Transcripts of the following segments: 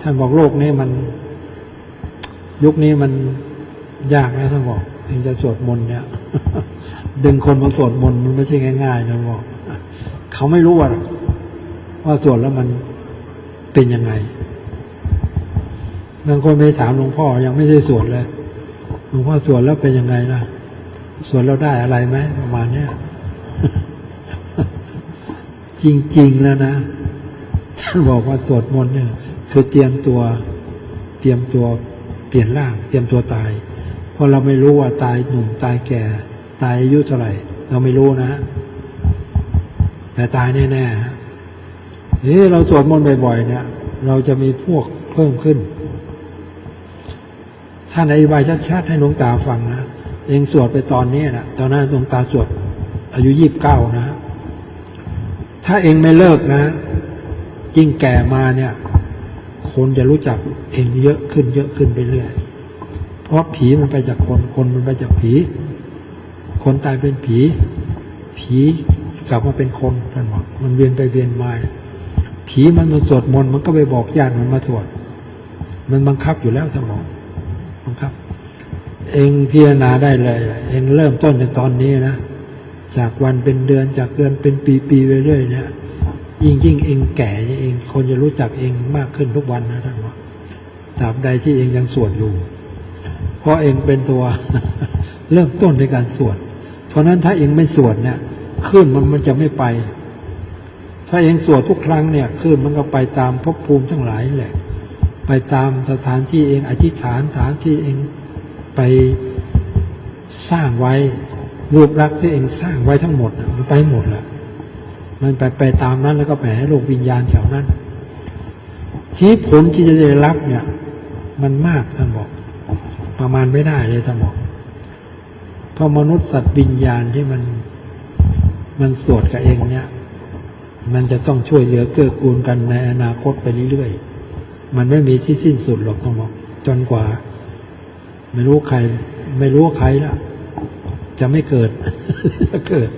ท่านบอกโลกนี้มัน ยุคนี้มันยากนะท่านบอกเองจะสวดมนต์เนี่ย ดึงคนมาสวดมนต์มันไม่ใช่ง่ายๆนะบอก เขาไม่รู้ว่าว่าสวดแล้วมันเป็นยังไงบางคนไปถามหลวงพ่อยังไม่ได้สวดเลยหลวงพ่อสวดแล้วเป็นยังไงนะสวดแล้วได้อะไรไหมประมาณเนี้ยจริง ๆ แล้วนะท่านบอกว่าสวดมนต์เนี่ย คือเตรียมตัวเตรียมตัวเปลี่ยนร่าง เตรียมตัวตาย เพราะเราไม่รู้ว่าตายหนุ่มตายแก่ ตายอายุเท่าไหร่ เราไม่รู้นะ แต่ตายแน่ๆเฮ้เราสวดมนต์บ่อยๆเนี่ยเราจะมีพวกเพิ่มขึ้นท่านอธิบายชัดๆให้หลวงตาฟังนะเองสวดไปตอนนี้นะตอนนั้นหลวงตาสวดอายุยี่บเก้านะ ถ้าเองไม่เลิกนะ ยิ่งแก่มาเนี่ย คนจะรู้จักเองเยอะขึ้นเยอะขึ้นไปเรื่อย เพราะผีมันไปจากคน คนมันไปจากผี คนตายเป็นผี ผีกลับมาเป็นคนท่านบอกมันเวียนไปเวียนมา ผีมันมาสวดมนต์มันก็ไปบอกญาติมันมาสวด มันบังคับอยู่แล้วท่านบอกบังคับ เองพิจารณาได้เลย เองเริ่มต้นจากตอนนี้นะ จากวันเป็นเดือนจากเดือนเป็นปีๆไปเรื่อยเนี่ยยิ่งยิ่งเองแก่ คนจะรู้จักเองมากขึ้นทุกวันนะท่านว่าตราบใดที่เองยังสวดอยู่ เพราะเองเป็นตัวเริ่มต้นในการสวด เพราะนั้นถ้าเองไม่สวดเนี่ยคลื่นมันมันจะไม่ไป ถ้าเองสวดทุกครั้งเนี่ยคลื่นมันก็ไปตามภพภูมิทั้งหลายแหละ ไปตามสถานที่เองอธิษฐานฐานที่เองไปสร้างไว้รูปลักษ์ที่เองสร้างไว้ทั้งหมดมันไปหมดแหละ มันไปไปตามนั้นแล้วก็ไปให้โลกวิญญาณแถวนั้น ที่ผลที่จะได้รับเนี่ย มันมากท่านบอก ประมาณไม่ได้เลยท่านบอกเพราะมนุษย์สัตว์วิญญาณที่มันมันสวดกับเองเนี่ย มันจะต้องช่วยเหลือเกื้อกูลกันในอนาคตไปเรื่อยๆ มันไม่มีที่สิ้นสุดหรอกท่านบอก จนกว่า ไม่รู้ใคร ไม่รู้ว่าใครละจะไม่เกิดจะเกิด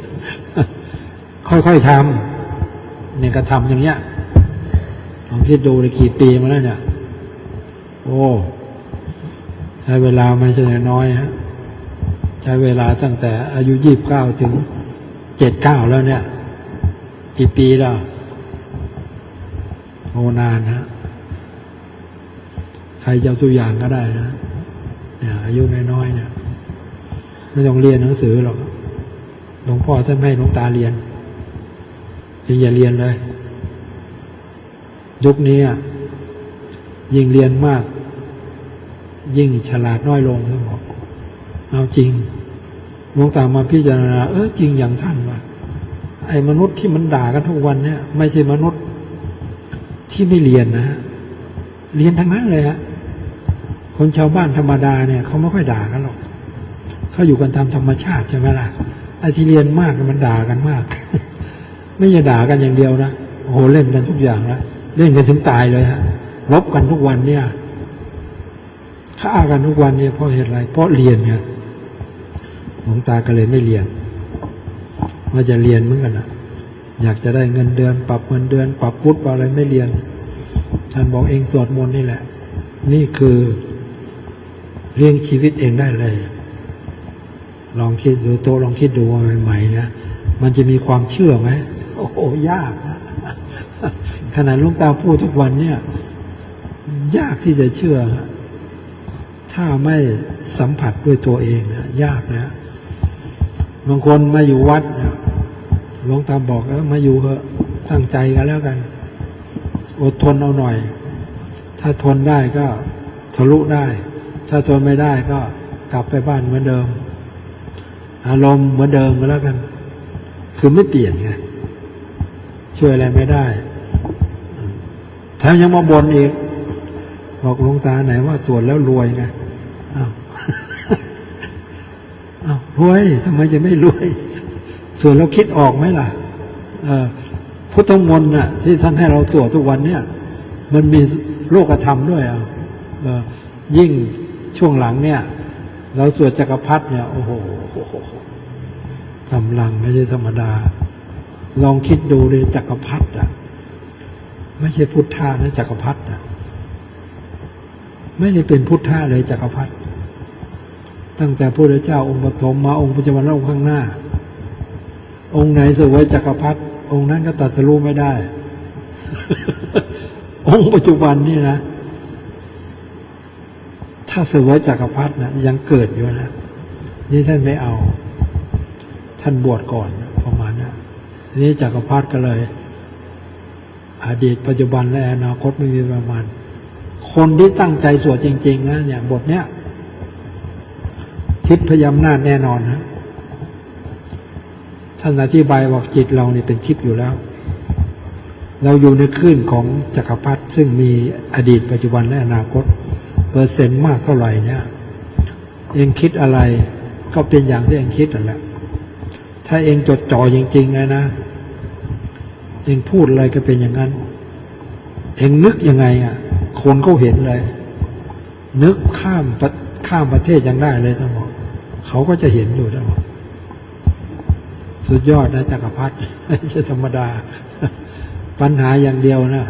ค่อยๆทำเนี่ยก็ทำอย่างเงี้ยลองคิดดูเลยกี่ปีมาแล้วเนี่ย โอ้ ใช้เวลาไม่ใช่น้อยฮะใช้เวลาตั้งแต่อายุยี่บเก้าถึงเจ็ดเก้าแล้วเนี่ย กี่ปีแล้วโอ้นานนะใครจะเอาตัวอย่างก็ได้นะเนี่ยอายุน้อยๆเนี่ยไม่ต้องเรียนหนังสือหรอกหลวงพ่อท่านไม่ให้หลวงตาเรียน อย่าเรียนเลย ยุคนี้อะยิ่งเรียนมาก ยิ่งฉลาดน้อยลงท่านบอกเอาจริงหลวงตามาพิจารณาเออจริงอย่างท่านว่าไอ้มนุษย์ที่มันด่ากันทุกวันเนี่ย ไม่ใช่มนุษย์ที่ไม่เรียนนะฮะเรียนทั้งนั้นเลยฮะคนชาวบ้านธรรมดาเนี่ยเขาไม่ค่อยด่ากันหรอกเขาอยู่กันตามธรรมชาติใช่ไหมล่ะไอ้ที่เรียนมากมันด่ากันมาก ไม่ใช่ด่ากันอย่างเดียวนะโอ้โหเล่นกันทุกอย่างนะเล่นกันถึงตายเลยฮะรบกันทุกวันเนี่ยฆ่ากันทุกวันเนี่ยเพราะเหตุอะไร เพราะเรียนไงหลวงตาก็เลยไม่เรียนว่าจะเรียนเหมือนกันนะอยากจะได้เงินเดือน ปรับเงินเดือน ปรับพุทธปรับอะไรไม่เรียนท่านบอกเองสวดมนต์นี่แหละ นี่คือเลี้ยงชีวิตเองได้เลย ลองคิดดูโตลองคิดดูว่าใหม่ๆนะมันจะมีความเชื่อไหม โอ้โหยากนะขนาดหลูกตาพูดทุกวันเนี่ย ยากที่จะเชื่อ ถ้าไม่สัมผัสด้วยตัวเองนะยากนะบางคนมาอยู่วัดหลวงตาบอกเออมาอยู่เถอะตั้งใจกันแล้วกัน อดทนเอาหน่อย ถ้าทนได้ก็ทะลุได้ ถ้าทนไม่ได้ก็กลับไปบ้านเหมือนเดิม อารมณ์เหมือนเดิมก็แล้วกัน คือไม่เปลี่ยนไง ช่วยอะไรไม่ได้แถมยังมาบ่นอีก บอกหลวงตาไหนว่าสวดแล้วรวยไงอ้าวอ้าวรวยทำไมจะไม่รวยส่วนเราคิดออกไหมล่ะเออพุทธมนต์น่ะที่ท่านให้เราสวดทุกวันเนี่ยมันมีโลกธรรมด้วยอะยิ่งช่วงหลังเนี่ย เราสวดจักรพรรดิเนี่ย โอ้โหกำลังไม่ใช่ธรรมดา ลองคิดดูเลยจักรพรรดิอะ ไม่ใช่พุทธานะจักรพรรดิอะ ไม่ได้เป็นพุทธะเลยจักรพรรดิตั้งแต่พระเจ้าองค์ปฐมมาองค์ปัจจุบันและองค์ข้างหน้า องค์ไหนสวยจักรพรรดิองค์นั้นก็ตรัสรู้ไม่ได้ องค์ปัจจุบันนี่นะ ถ้าสวยจักรพรรดินะยังเกิดอยู่นะนี่ท่านไม่เอา ท่านบวชก่อนนะ นี่จักรพรรดิก็เลย อดีตปัจจุบันและอนาคตไม่มีประมาณ คนที่ตั้งใจสวดจริง ๆ นะเนี่ยบทเนี้ยทิศพยามนาจแน่นอนนะท่านอธิบายว่าจิตเราเนี่ยเป็นทิพย์อยู่แล้ว เราอยู่ในคลื่นของจักรพรรดิซึ่งมีอดีตปัจจุบันและอนาคต เปอร์เซ็นต์มากเท่าไหร่เนี่ย เองคิดอะไรก็เป็นอย่างที่เองคิดนั่นแหละ ถ้าเองจดจ่อจริงๆเลยนะ เองพูดอะไรก็เป็นอย่างนั้น เองนึกยังไงอะ คนเขาเห็นเลย นึกข้ามข้ามประเทศยังได้เลยทั้งหมดเขาก็จะเห็นอยู่ทั้งหมดสุดยอดนะจักรพรรดิไม่ใช่ธรรมดา ปัญหาอย่างเดียวนะ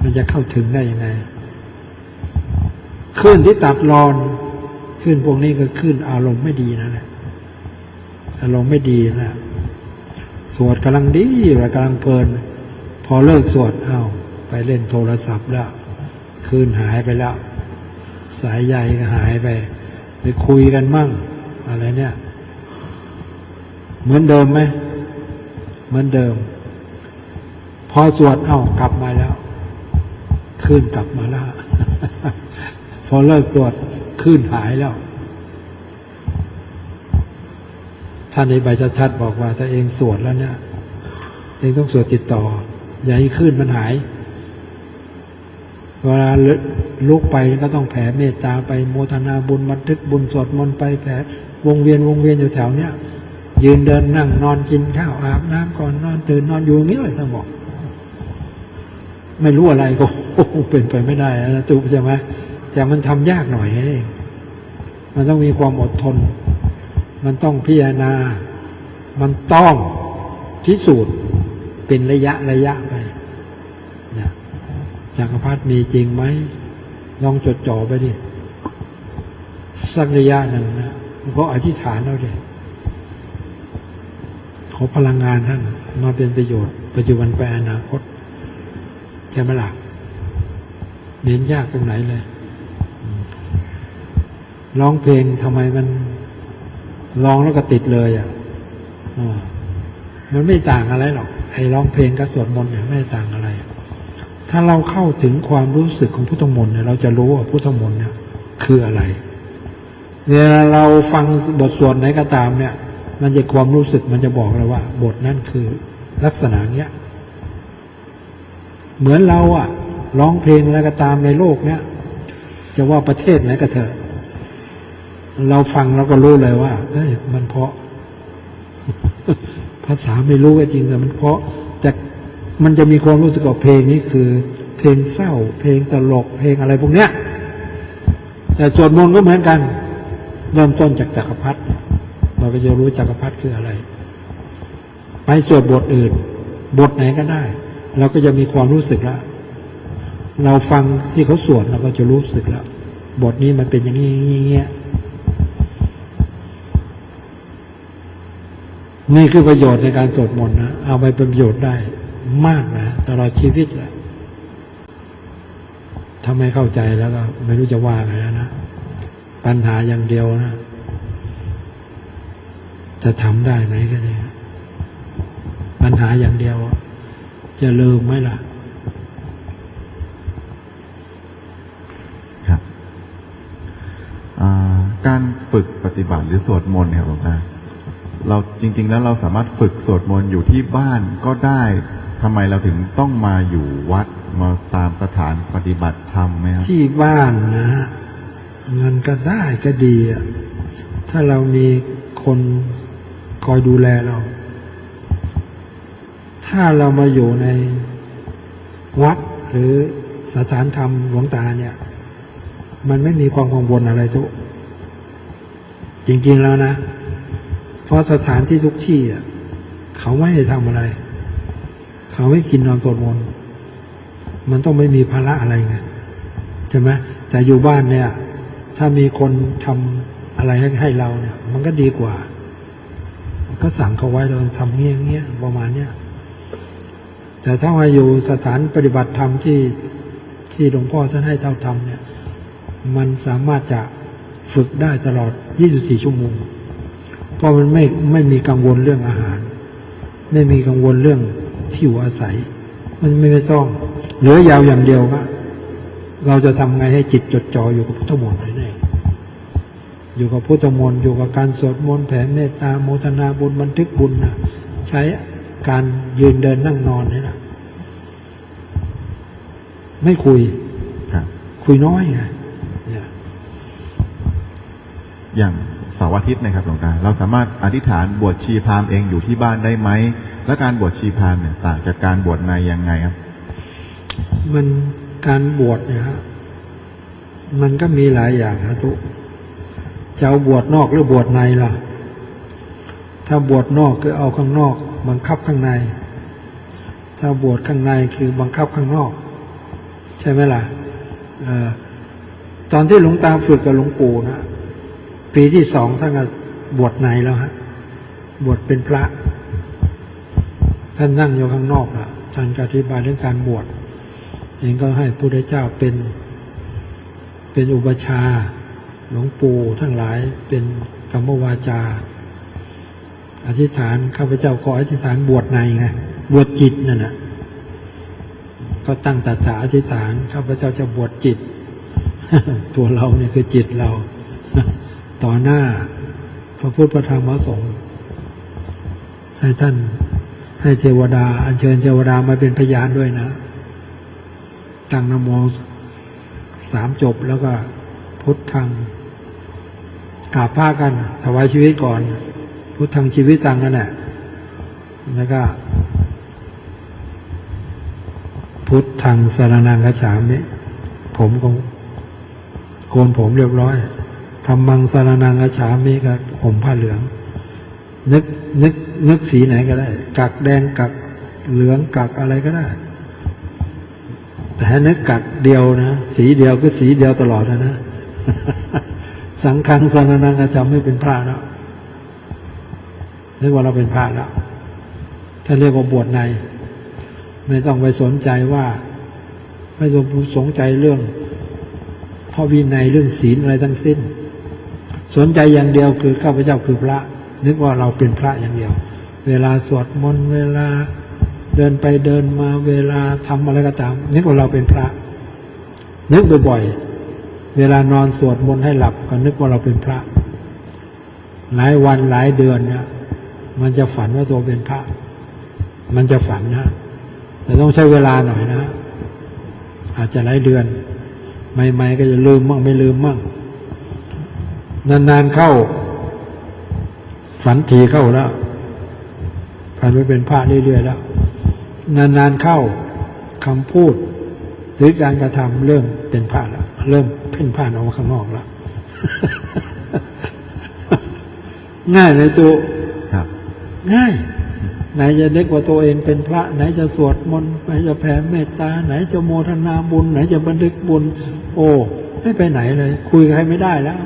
มันจะเข้าถึงได้ยังไงคลื่นที่ตัดรอนคลื่นพวกนี้ก็คลื่นอารมณ์ไม่ดีนั่นแหละ อารมณ์ไม่ดีนะสวดกำลังดีอะไรกำลังเพลิน พอเลิกสวดเอา้าไปเล่นโทรศัพท์แล้วคืนหายไปแล้ว สายใยก็หายไปไปคุยกันมั่ง อะไรเนี่ย เหมือนเดิมไหมเหมือนเดิม พอสวดเอา้ากลับมาแล้วคลื่นกลับมาแล้ว พอเลิกสวดคลื่นหายแล้ว ท่านในใบชัดๆบอกว่าถ้าเองสวดแล้วเนี่ย เองต้องสวดติดต่อ อย่าให้คลื่นมันหาย เวลาลุกไปก็ต้องแผ่เมตตาไปโมทนาบุญบันทึกบุญสวดมนต์ไปแผ่วงเวียนวงเวียนอยู่แถวเนี้ยยืนเดินนั่งนอนกินข้าวอาบน้ำก่อนนอนตื่นนอนอยู่อย่างนี้เลยท่านบอกไม่รู้อะไรก็เป็นไปไม่ได้นะจุใช่ไหมแต่มันทำยากหน่อยเองมันต้องมีความอดทน มันต้องพิจารณา มันต้องพิสูจน์เป็นระยะระยะไปนะจักรพรรดิมีจริงไหมลองจดจ่อไปดิสักระยะหนึ่งนะก็อธิษฐานเอาดิขอพลังงานท่านมาเป็นประโยชน์ ปัจจุบันไปอนาคตใช่ไหมล่ะเน้นยากตรงไหนเลยร้องเพลงทำไมมัน ร้องแล้วก็ติดเลยอะมันไม่ต่างอะไรหรอก ไอ้ร้องเพลงกับสวดมนต์เนี่ยไม่ต่างอะไร ถ้าเราเข้าถึงความรู้สึกของพุทธมนต์เนี่ยเราจะรู้ว่าพุทธมนต์เนี่ยคืออะไรเวลาเราฟังบทสวดไหนก็ตามเนี่ย มันจะความรู้สึกมันจะบอกเราว่า บทนั้นคือลักษณะเนี้ยเหมือนเราอะร้องเพลงอะไรก็ตามในโลกเนี้ยจะว่าประเทศไหนก็เถอะ เราฟังเราก็รู้เลยว่าเฮ้ย มันเพราะ ภาษาไม่รู้ก็จริงแต่มันเพราะ แต่มันจะมีความรู้สึกว่าเพลงนี้คือ เพลงเศร้า เพลงตลก เพลงอะไรพวกเนี้ย แต่สวดมนต์ก็เหมือนกัน เริ่มต้นจากจักรพรรดิเราก็จะรู้จักรพรรดิคืออะไร ไปสวดบทอื่น บทไหนก็ได้ เราก็จะมีความรู้สึกแล้วเราฟังที่เขาสวดเราก็จะรู้สึกแล้วบทนี้มันเป็นอย่างนี้อย่างเงี้ย นี่คือประโยชน์ในการสวดมนต์นะ เอาไปเป็นประโยชน์ได้มากนะตลอดชีวิตแหละถ้าไม่เข้าใจแล้วก็ไม่รู้จะว่าไงแล้วนะ ปัญหาอย่างเดียวนะ จะทำได้ไหมก็เนี่ยปัญหาอย่างเดียว จะลืมไหมล่ะ ครับ การฝึกปฏิบัติหรือสวดมนต์เนี่ยครับหลวงตา เราจริง ๆ แล้วเราสามารถฝึกสวดมนต์อยู่ที่บ้านก็ได้ทำไมเราถึงต้องมาอยู่วัดมาตามสถานปฏิบัติธรรมไหมครับที่บ้านนะฮะมันก็ได้ก็ดีอะถ้าเรามีคนคอยดูแลเรา ถ้าเรามาอยู่ในวัดหรือสถานธรรมหลวงตาเนี่ย มันไม่มีความกังวลอะไรทุกจริง ๆ แล้วนะ เพราะสถานที่ทุกที่อะเขาไม่ให้ทำอะไร เขาไม่กินนอนสวดมนต์มันต้องไม่มีภาระอะไรไงใช่ไหมแต่อยู่บ้านเนี่ย ถ้ามีคนทำอะไรให้ให้เราเนี่ย มันก็ดีกว่า ก็สั่งเขาไว้เราทำเงี้ยเงี้ยประมาณเนี้ยแต่ถ้ามาอยู่สถานปฏิบัติธรรมที่ที่หลวงพ่อท่านให้เท่าทำเนี่ย มันสามารถจะฝึกได้ตลอด 24 ชั่วโมง เพราะมันไม่ไม่มีกังวลเรื่องอาหาร ไม่มีกังวลเรื่องที่อยู่อาศัย มันไม่ไม่ต้องเหลือยาวอย่างเดียวก็เราจะทำไงให้จิตจดจ่ออยู่กับพุทธมนต์แน่ๆอยู่กับพุทธมนต์อยู่กับการสวดมนต์แผ่เมตตาโมทนาบุญบันทึกบุญนะใช้การยืนเดินนั่งนอนนี่นะไม่คุยครับคุยน้อยไงเนี่ยอย่าง เสาร์อาทิตย์นะครับหลวงตาเราสามารถอธิษฐานบวชชีพราหมณ์เองอยู่ที่บ้านได้ไหม และการบวชชีพราหมณ์เนี่ยต่างจากการบวชในยังไงครับ มันการบวชเนี่ยฮะมันก็มีหลายอย่างนะทุกจะเอาบวชนอกหรือบวชในล่ะ ถ้าบวชนอกคือเอาข้างนอก บังคับข้างใน ถ้าบวชข้างในคือบังคับข้างนอก ใช่ไหมล่ะออตอนที่หลวงตาฝึกกับหลวงปู่นะ ปีที่สองท่านก็บวชในแล้วฮะ บวชเป็นพระ ท่านนั่งอยู่ข้างนอกนะท่านก็อธิบายเรื่องการบวชเองก็ให้พระพุทธเจ้าเป็น เป็นอุปชาหลวงปู่ทั้งหลายเป็นกรรมวาจา อธิษฐานข้าพเจ้าขออธิษฐานบวชในไงบวชจิตนั่นนะก็ตั้งตาจาอธิษฐานข้าพเจ้าจะบวชจิต ตัวเราเนี่ยคือจิตเรา ต่อหน้า พระพุทธพระธรรมพระสงฆ์ให้ท่านให้เทวดา อัญเชิญเทวดามาเป็นพยานด้วยนะ ตั้งนโมสามจบแล้วก็พุทธังกราบผ้ากัน ถวายชีวิตก่อน พุทธังชีวิตตังกันแหละแล้วก็พุทธังสารนังกระฉามิผมก็โกนผมเรียบร้อย ทำมังสารนังกระฉามิก็ผมผ้าเหลือง นึกนึกนึกสีไหนก็ได้ กักแดงกักเหลืองกักอะไรก็ได้ แต่ให้นึกกักเดียวนะ สีเดียวก็สีเดียวตลอดนะนะ สังฆังสารนังก็จำไม่เป็นพระแล้วนึกว่าเราเป็นพระแล้วถ้าเรียกว่าบวชใน ไม่ต้องไปสนใจว่า ไม่ต้องสนใจเรื่องพระวินัยเรื่องศีลอะไรทั้งสิ้น สนใจอย่างเดียวคือข้าพเจ้าคือพระ นึกว่าเราเป็นพระอย่างเดียว เวลาสวดมนต์เวลาเดินไปเดินมาเวลาทำอะไรก็ตามนึกว่าเราเป็นพระ นึกบ่อยๆเวลานอนสวดมนต์ให้หลับก็นึกว่าเราเป็นพระ หลายวันหลายเดือนเนี่ยมันจะฝันว่าตัวเป็นพระ มันจะฝันนะแต่ต้องใช้เวลาหน่อยนะ อาจจะหลายเดือนใหม่ๆก็จะลืมมั่งไม่ลืมมั่ง นานๆเข้า ฝันทีเข้าแล้วฝันไปเป็นพระเรื่อยๆแล้ว นานๆเข้าคำพูด หรือการกระทำเริ่มเป็นพระแล้ว เริ่มเพ่นพ่านออกมาข้างนอกแล้ว ง่ายไหมจูครับง่าย ไหนจะนึกว่าตัวเองเป็นพระ ไหนจะสวดมนต์ไหนจะแผ่เมตตา ไหนจะโมทนาบุญ ไหนจะบันทึกบุญ โอ้ไม่ไปไหนเลย คุยกับใครไม่ได้แล้ว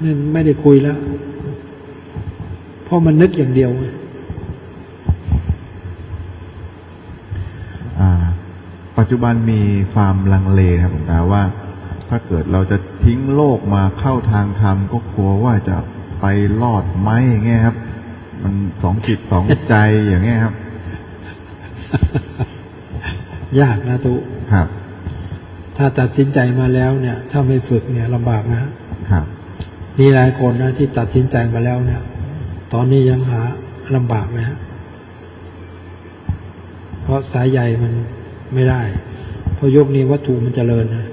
ไม่ไม่ได้คุยแล้ว เพราะมันนึกอย่างเดียวไงอ่าปัจจุบันมีความลังเลนะครับผมตาว่า ถ้าเกิดเราจะทิ้งโลกมาเข้าทางธรรมก็กลัวว่าจะไปรอดไหมอย่างเงี้ยครับ มันสองจิตสองใจอย่างเงี้ยครับ ยากนะตุครับ ถ้าตัดสินใจมาแล้วเนี่ย ถ้าไม่ฝึกเนี่ยลำบากนะครับ มีหลายคนนะที่ตัดสินใจมาแล้วเนี่ย ตอนนี้ยังหาลำบากเลยฮะเพราะสายใยมันไม่ได้ เพราะยกนี้วัตถุมันเจริญนะ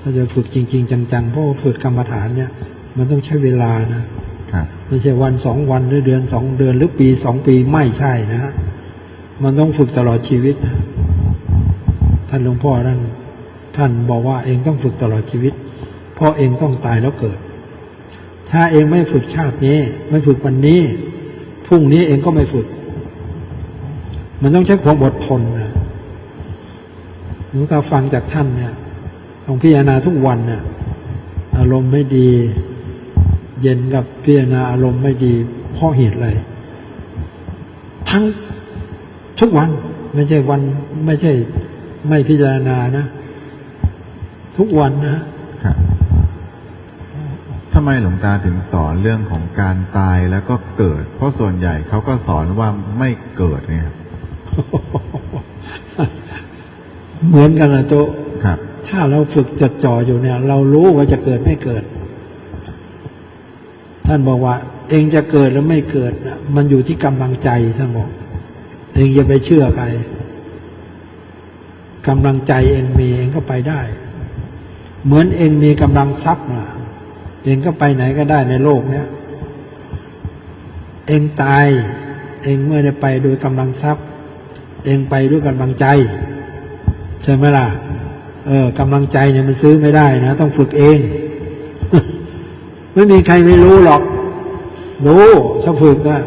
ถ้าจะฝึกจริง ๆ จังๆ เพราะว่าฝึกกรรมฐานเนี่ย มันต้องใช้เวลานะครับไม่ใช่วันสองวันหรือเดือนสองเดือนหรือปีสองปีไม่ใช่นะ มันต้องฝึกตลอดชีวิตนะ ท่านหลวงพ่อท่านท่านบอกว่าเองต้องฝึกตลอดชีวิต เพราะเองต้องตายแล้วเกิด ถ้าเองไม่ฝึกชาตินี้ ไม่ฝึกวันนี้พรุ่งนี้เองก็ไม่ฝึก มันต้องใช้ความอดทนนะหลวงตาฟังจากท่านเนี่ยต้องพิจารณาทุกวันเนี่ยอารมณ์ไม่ดี เย็นกับพิจารณาอารมณ์ไม่ดีเพราะเหตุอะไร ทั้งทุกวันไม่ใช่วันไม่ใช่ไม่พิจารณานะ ทุกวันนะ ทำไมหลวงตาถึงสอนเรื่องของการตายแล้วก็เกิด เพราะส่วนใหญ่เขาก็สอนว่าไม่เกิดเนี่ยครับเหมือนกันนะโตะครับ ถ้าเราฝึกจดจ่ออยู่เนี่ย เรารู้ว่าจะเกิดไม่เกิด ท่านบอกว่า เองจะเกิดหรือไม่เกิดนะมันอยู่ที่กำลังใจท่านบอกเองอย่าไปเชื่อใครกำลังใจเองมีเองก็ไปได้ เหมือนเองมีกำลังทรัพย์นะ เองก็ไปไหนก็ได้ในโลกเนี้ยเองตาย เองไม่ได้ไปโดยกำลังทรัพย์ เองไปด้วยกำลังใจ ใช่ไหมล่ะ เออกำลังใจเนี่ยมันซื้อไม่ได้นะ ต้องฝึกเอง ไม่มีใครไม่รู้หรอก รู้ถ้าฝึกอะ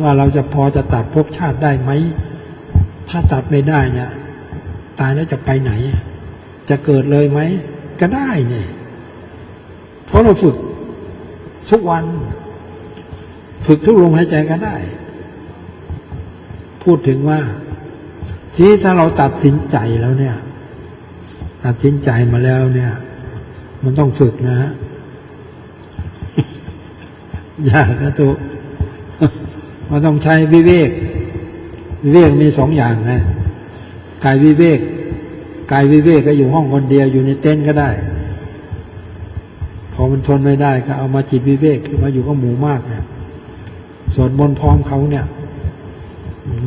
ว่าเราจะพอจะตัดภพชาติได้ไหม ถ้าตัดไม่ได้เนี่ย ตายแล้วจะไปไหน จะเกิดเลยไหม ก็ได้เนี่ย เพราะเราฝึกทุกวัน ฝึกทุกลมหายใจก็ได้ พูดถึงว่า ทีนี้ถ้าเราตัดสินใจแล้วเนี่ย ตัดสินใจมาแล้วเนี่ย มันต้องฝึกนะฮะยากนะตุมันต้องใช้วิเวก วิเวกมีสองอย่างนะกายวิเวกกายวิเวกก็อยู่ห้องคนเดียวอยู่ในเต็นท์ก็ได้ อมันทนไม่ได้ก็เอามาจิตวิเวกคือมาอยู่กับหมู่มากเนี่ยสวดมนต์พร้อมเขาเนี่ย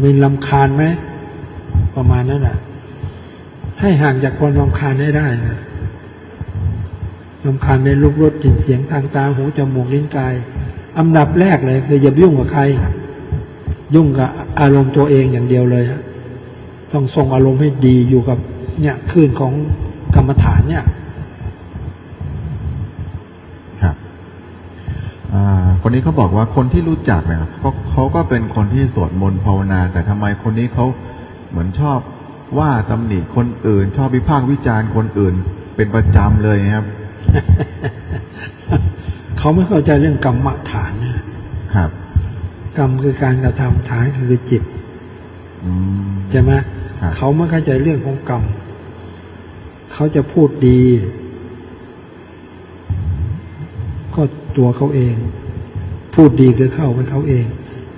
มีลำคาญไหมประมาณนั้นแหะให้ห่างจากคนลำคาญให้ได้นะลำคาญในรูปรสกลิ่นเสียงทางตาหูจมูกลิ้นกายอันดับแรกเลยคืออย่ายุ่งกับใคร ยุ่งกับอารมณ์ตัวเองอย่างเดียวเลย ต้องทรงอารมณ์ให้ดีอยู่กับเนี่ยคลื่นของกรรมฐานเนี่ย ครับอ่า คนนี้เขาบอกว่าคนที่รู้จักเนี่ยเขาเขาก็เป็นคนที่สวดมนต์ภาวนา แต่ทำไมคนนี้เขาเหมือนชอบว่าตำหนิคนอื่น ชอบวิพากษ์วิจารณ์คนอื่น เป็นประจำเลยครับ เขาไม่เข้าใจเรื่องกรรมฐานนะครับ กรรมคือการกระทำฐานคือจิตอืมใช่ไหมครับเขาไม่เข้าใจเรื่องของกรรมเขาจะพูดดี ก็ตัวเขาเอง พูดดีคือเข้าไปเขาเอง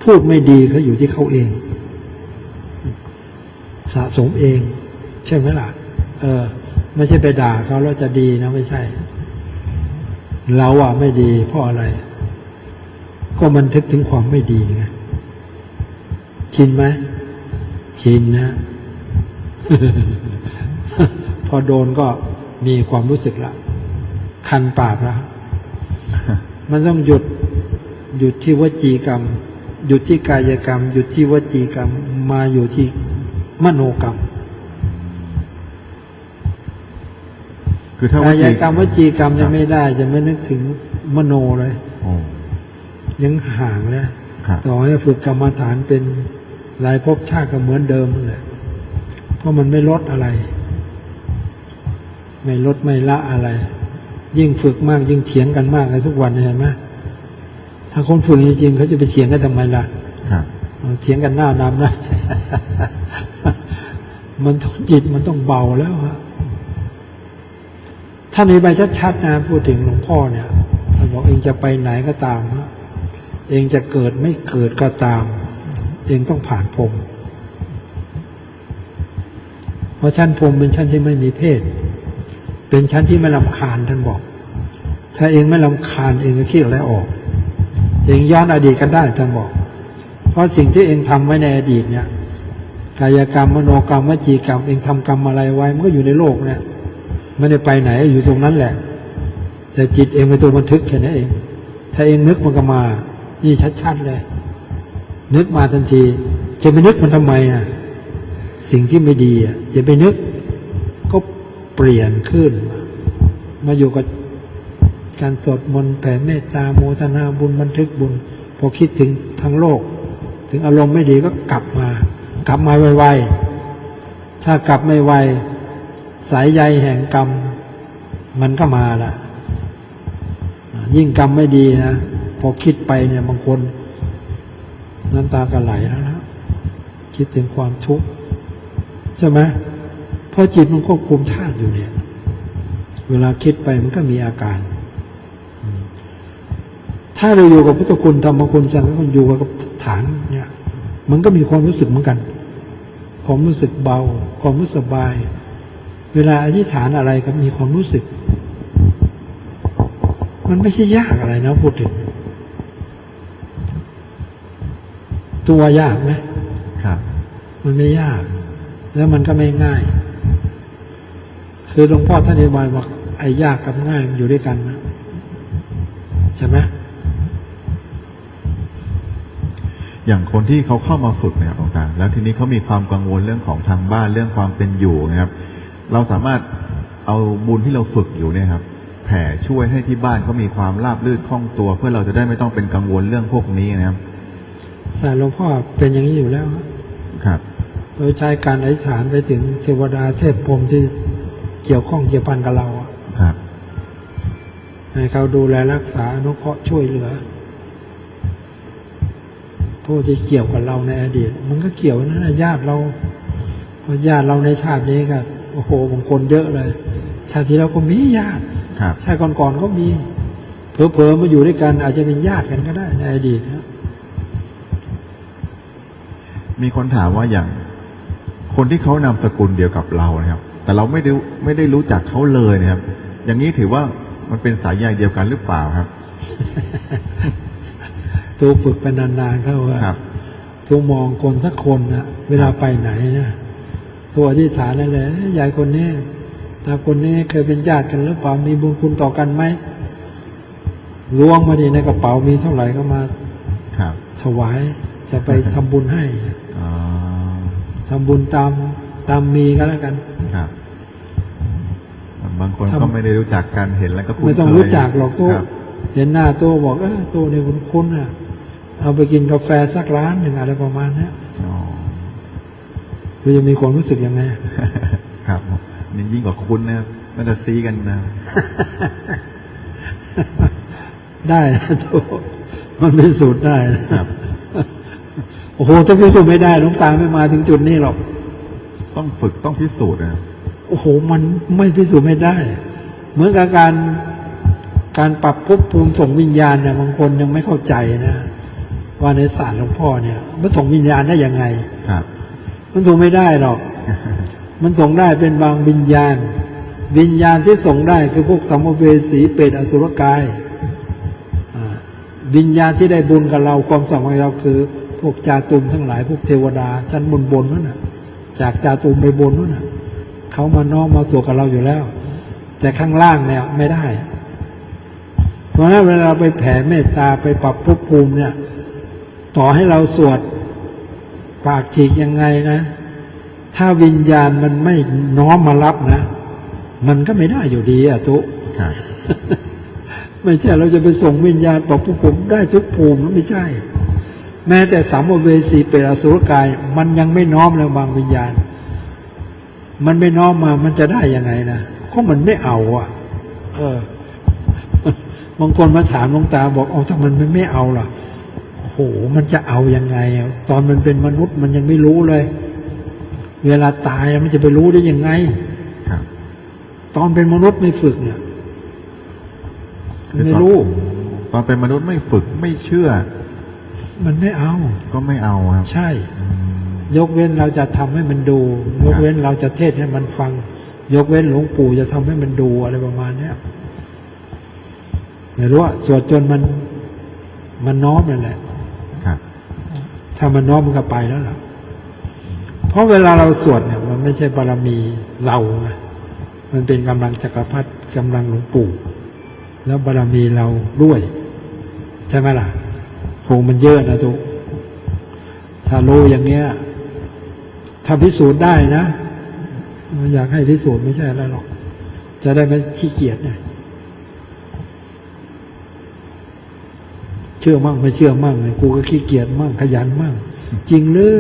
พูดไม่ดีก็อยู่ที่เขาเอง สะสมเอง ใช่ไหมล่ะ เออ ไม่ใช่ไปด่าเขาแล้วจะดีนะไม่ใช่ เราอะไม่ดี เพราะอะไร ก็มันทึกถึงความไม่ดีไงชินไหมชินนะ พอโดนก็มีความรู้สึกละ คันปากแล้วมันต้องหยุด หยุดที่วจีกรรม หยุดที่กายกรรม หยุดที่วจีกรรม มาอยู่ที่มโนกรรมคือถ้ากาว่ายกรรมวจีกรรมยังไม่ได้ จะไม่นึกถึงมโนเลยโอ้ยังห่างแล้วครับต่อให้ฝึกกรรมฐานเป็นหลายภพชาติก็เหมือนเดิมนั่นแหละเพราะมันไม่ลดอะไร ไม่ลดไม่ละอะไร ยิ่งฝึกมากยิ่งเถียงกันมากเลยทุกวันเห็นไหม ถ้าคนฝึกจริงๆเขาจะไปเถียงกันทำไมล่ะครับเถียงกันหน้านำนะมันต้องจิตมันต้องเบาแล้วฮะถ้าในใบชัดๆนะพูดถึงหลวงพ่อเนี่ยท่านบอกเองจะไปไหนก็ตามฮะเองจะเกิดไม่เกิดก็ตาม เองต้องผ่านพรหมเพราะชั้นพรหมเป็นชั้นที่ไม่มีเพศ เป็นชั้นที่ไม่ลำคาญท่านบอก ถ้าเองไม่ลำคาญเองก็คิดแล้วออก เองย้อนอดีตกันได้ท่านบอก เพราะสิ่งที่เองทำไว้ในอดีตเนี่ยกายกรรมมโนกรรมวจีกรรมเองทำกรรมอะไรไว้มันก็อยู่ในโลกเนี่ยไม่ได้ไปไหนอยู่ตรงนั้นแหละแต่จิตเองเป็นตัวบันทึกแค่นั้นเอง ถ้าเองนึกมันก็มา นี่ชัดๆเลย นึกมาทันที จะไปนึกมันทำไมอะสิ่งที่ไม่ดีอะจะไปนึก ก็เปลี่ยนขึ้น มามาอยู่กับ การสวดมนต์แผ่เมตตาโมทนาบุญบันทึกบุญ พอคิดถึงทั้งโลก ถึงอารมณ์ไม่ดีก็กลับมา กลับมาไวๆถ้ากลับไม่ไวสายใยแห่งกรรม มันก็มาละอ่ายิ่งกรรมไม่ดีนะ พอคิดไปเนี่ยบางคนน้ำตาก็ไหลแล้วนะคิดถึงความทุกข์ใช่ไหมเพราะจิตมันควบคุมธาตุอยู่เนี่ย เวลาคิดไปมันก็มีอาการ ถ้าเราอยู่กับพุทธคุณธรรมคุณสังฆคุณอยู่กับฐานเนี่ยมันก็มีความรู้สึกเหมือนกัน ความรู้สึกเบา ความรู้สึกสบาย เวลาอธิษฐานอะไรก็มีความรู้สึก มันไม่ใช่ยากอะไรนะพูดถึง ตัวยากไหมครับ มันไม่ยาก แล้วมันก็ไม่ง่าย คือหลวงพ่อท่านอธิบายบอกไอ้ยากกับง่ายมันอยู่ด้วยกันนะใช่ไหม อย่างคนที่เขาเข้ามาฝึกเนี่ยหลวงตาแล้วทีนี้เขามีความกังวลเรื่องของทางบ้านเรื่องความเป็นอยู่นะครับ เราสามารถเอาบุญที่เราฝึกอยู่เนี่ยครับแผ่ช่วยให้ที่บ้านเขามีความราบรื่นคล่องตัว เพื่อเราจะได้ไม่ต้องเป็นกังวลเรื่องพวกนี้นะครับสารหลวงพ่อเป็นอย่างนี้อยู่แล้วครับ โดยใช้การอธิษฐานไปถึงเทวดาเทพพรหมที่เกี่ยวข้องเกี่ยวพันกับเราอะครับให้เขาดูแลรักษาอนุเคราะห์ช่วยเหลือ ผู้ที่เกี่ยวกับเราในอดีต มันก็เกี่ยวนะนะญาติเราเพราะญาติเราในชาตินี้ก็โอ้โหบางคนเยอะเลย ชาติที่แล้วก็มีญาติครับชาติก่อนๆก็มีเผลอๆมาอยู่ด้วยกัน อาจจะเป็นญาติกันก็ได้ในอดีตนะมีคนถามว่าอย่างคนที่เขานามสกุลเดียวกับเรานะครับ แต่เราไม่ได้ไม่ได้รู้จักเขาเลยนะครับ อย่างนี้ถือว่ามันเป็นสายใยเดียวกันหรือเปล่าครับ ตัวฝึกไปนานๆเข้าว่าครับตัวมองคนสักคนนะเวลาไปไหนนะตัวอธิษฐานนั่นเลยเอ้ยยายคนนี้ตาคนนี้เคยเป็นญาติกันหรือเปล่ามีบุญคุณต่อกันไหมล้วงมาดีในกระเป๋ามีเท่าไหร่ก็มาครับถวายจะไปทำบุญให้อ๋อทำบุญตามตามมีก็แล้วกันครับบางคนทำก็ไม่ได้รู้จักกันเห็นแล้วก็คุ้นไม่ต้องเคยรู้จักหรอกตัวครับเห็นหน้าตัวบอกเออตัวเนี่ยคุณคุ้นๆอะ เอาไปกินกาแฟสักร้านหนึ่งอะไรประมาณเนี้ยอ๋อคุณจะมีความรู้สึกยังไง ครับนี่ยิ่งกว่าคุ้นนะครับน่าจะซีกันนะ ได้นะตัวมันพิสูจน์ได้นะครับ โอ้โหถ้าพิสูจน์ไม่ได้หลวงตาไม่มาถึงจุดนี้หรอก ต้องฝึกต้องพิสูจน์นะครับโอ้โห มันไม่พิสูจน์ไม่ได้ เหมือนกับการการปรับภพภูมิส่งวิญญาณเนี่ยบางคนยังไม่เข้าใจนะ ว่าในศาสตร์หลวงพ่อเนี่ยมันส่งวิญญาณได้ยังไงครับ มันส่งไม่ได้หรอก มันส่งได้เป็นบางวิญญาณ วิญญาณที่ส่งได้คือพวกสัมภเวสีเปรตอสุรกายอ่าวิญญาณที่ได้บุญกับเราความสัมพันธ์เราคือ พวกจาตุมทั้งหลายพวกเทวดาชั้นบนบนๆนั่นน่ะ จากจาตุมไปบนนั่นน่ะเขามาน้อมมาสู่กับเราอยู่แล้ว แต่ข้างล่างเนี่ยไม่ได้เพราะฉะนั้นเวลาเราไปแผ่เมตตาไปปรับภพภูมิเนี่ย ต่อให้เราสวดปากฉีกยังไงนะ ถ้าวิญญาณมันไม่น้อมมารับนะ มันก็ไม่ได้อยู่ดีอะทุครับไม่ใช่เราจะไปส่งวิญญาณบอกผู้ผมได้ทุกภูมิไม่ใช่ แม้แต่สัมภเวสีเปรตอสุรกาย มันยังไม่น้อมเลยบางวิญญาณ มันไม่น้อมมามันจะได้ยังไงนะก็มันไม่เอาอะ เออบางคนมาถามหลวงตาบอกเอาถ้ามันไม่เอาล่ะโอ้โหมันจะเอายังไงอะตอนมันเป็นมนุษย์มันยังไม่รู้เลย เวลาตายแล้วมันจะไปรู้ได้ยังไงครับตอนเป็นมนุษย์ไม่ฝึกเนี่ยคือไม่ตอนรู้ ตอนเป็นมนุษย์ไม่ฝึกไม่เชื่อ มันไม่เอา ก็ไม่เอาครับ ใช่ ยกเว้นเราจะทำให้มันดู ยกเว้นเราจะเทศให้มันฟัง ยกเว้นหลวงปู่จะทำให้มันดูอะไรประมาณเนี้ยไม่รู้ว่าสวดจนมันมันน้อมนั่นแหละครับ ถ้ามันน้อมมันก็ไปแล้วล่ะเพราะเวลาเราสวดเนี่ย มันไม่ใช่บารมีเราไงมันเป็นกำลังจักรพรรดิกำลังหลวงปู่แล้วบารมีเราด้วย ใช่ไหมล่ะภูมิมันเยอะนะทุกถ้ารู้อย่างเนี้ยถ้าพิสูจน์ได้นะอยากให้พิสูจน์ไม่ใช่อะไรหรอก จะได้ไม่ขี้เกียจเนี่ย เชื่อมั่งไม่เชื่อมั่งเนี่ยกูก็ขี้เกียจมั่งขยันมั่งจริงหรือ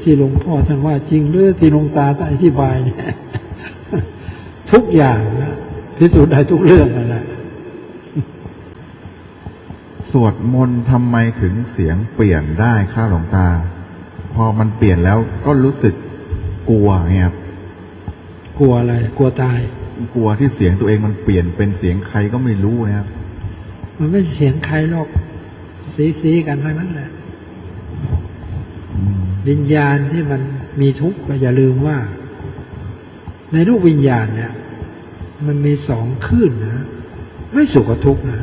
ที่หลวงพ่อท่านว่าจริงหรือที่หลวงตาท่านอธิบายเนี่ยทุกอย่างนะพิสูจน์ได้ทุกเรื่องนั่นแหละสวดมนต์ทำไมถึงเสียงเปลี่ยนได้ค่าหลวงตา พอมันเปลี่ยนแล้วก็รู้สึกกลัวเงี้ยครับกลัวอะไร กลัวตาย กลัวที่เสียงตัวเองมันเปลี่ยนเป็นเสียงใครก็ไม่รู้นะครับ มันไม่เสียงใครหรอก ซีซีกันทั้งนั้นแหละวิญญาณที่มันมีทุกข์ก็อย่าลืมว่า ในรูปวิญญาณเนี่ย มันมีสองคลื่นนะไม่สุขกับทุกข์นะ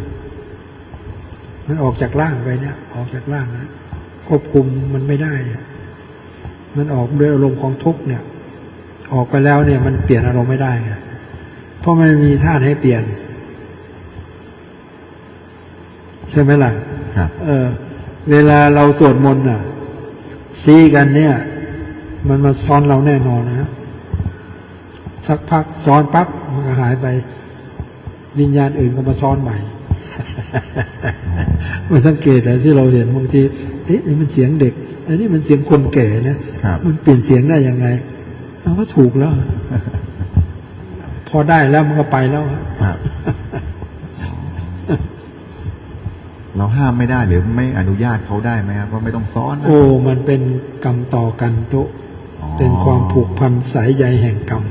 มันออกจากร่างไปเนี่ย ออกจากร่างนะควบคุมมันไม่ได้เนี่ย มันออกด้วยอารมณ์ของทุกข์เนี่ย ออกไปแล้วเนี่ย มันเปลี่ยนอารมณ์ไม่ได้ไงเพราะมันมีธาตุให้เปลี่ยน ใช่ไหมล่ะครับ เออ เวลาเราสวดมนต์น่ะ ซีกันเนี่ย มันมาซ้อนเราแน่นอนนะสักพักซ้อนปั๊บมันก็หายไป วิญญาณอื่นก็มาซ้อนใหม่มันสังเกตนะที่เราเห็นบางทีเอ๊ะนี่มันเสียงเด็กอันนี้มันเสียงคนแก่นะครับมันเปลี่ยนเสียงได้ยังไงมันก็ถูกแล้ว พอได้แล้วมันก็ไปแล้วครับ เราห้ามไม่ได้หรือไม่อนุญาตเขาได้ไหมครับว่าไม่ต้องซ้อนนะโอ้มันเป็นกรรมต่อกันทุกอ๋อเป็นความผูกพันสายใยแห่งกรรม